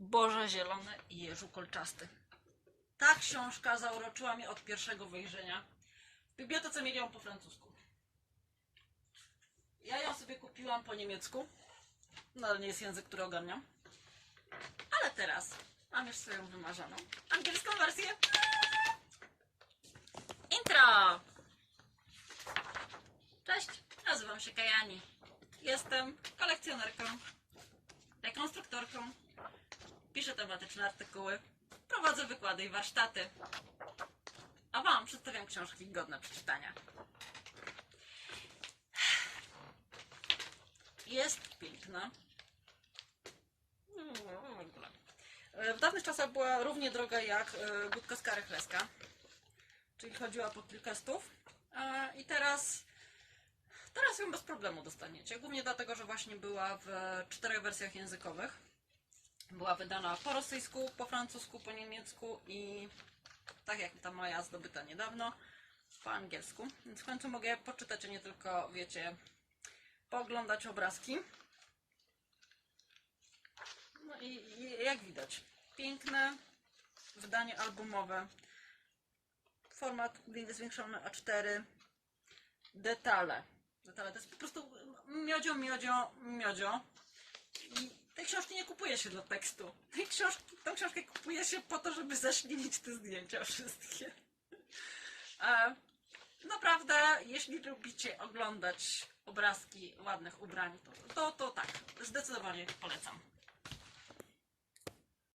Boże Zielony i Jeżu Kolczasty. Ta książka zauroczyła mnie od pierwszego wejrzenia. W bibliotece mieli ją po francusku. Ja ją sobie kupiłam po niemiecku. No ale nie jest język, który ogarniam. Ale teraz mam już swoją wymarzoną angielską wersję. Intro! Cześć, nazywam się Kajani. Jestem kolekcjonerką, rekonstruktorką, piszę tematyczne artykuły, prowadzę wykłady i warsztaty. A Wam przedstawiam książki godne przeczytania. Jest piękna. W dawnych czasach była równie droga jak Gutkowska Rychleska, czyli chodziła po kilka stów. I teraz, teraz ją bez problemu dostaniecie. Głównie dlatego, że właśnie była w czterech wersjach językowych. Była wydana po rosyjsku, po francusku, po niemiecku i tak jak ta moja zdobyta niedawno, po angielsku. Więc w końcu mogę poczytać, a nie tylko, wiecie, pooglądać obrazki. No i, i jak widać, piękne wydanie albumowe. Format zwiększony A4. Detale. Detale to jest po prostu miodzio, miodzio, miodzio. I tej książki nie kupuje się dla tekstu. Tej książki, tą książkę kupuje się po to, żeby zaślinić te zdjęcia wszystkie. E, naprawdę, jeśli lubicie oglądać obrazki ładnych ubrań, to, to, to tak, zdecydowanie polecam.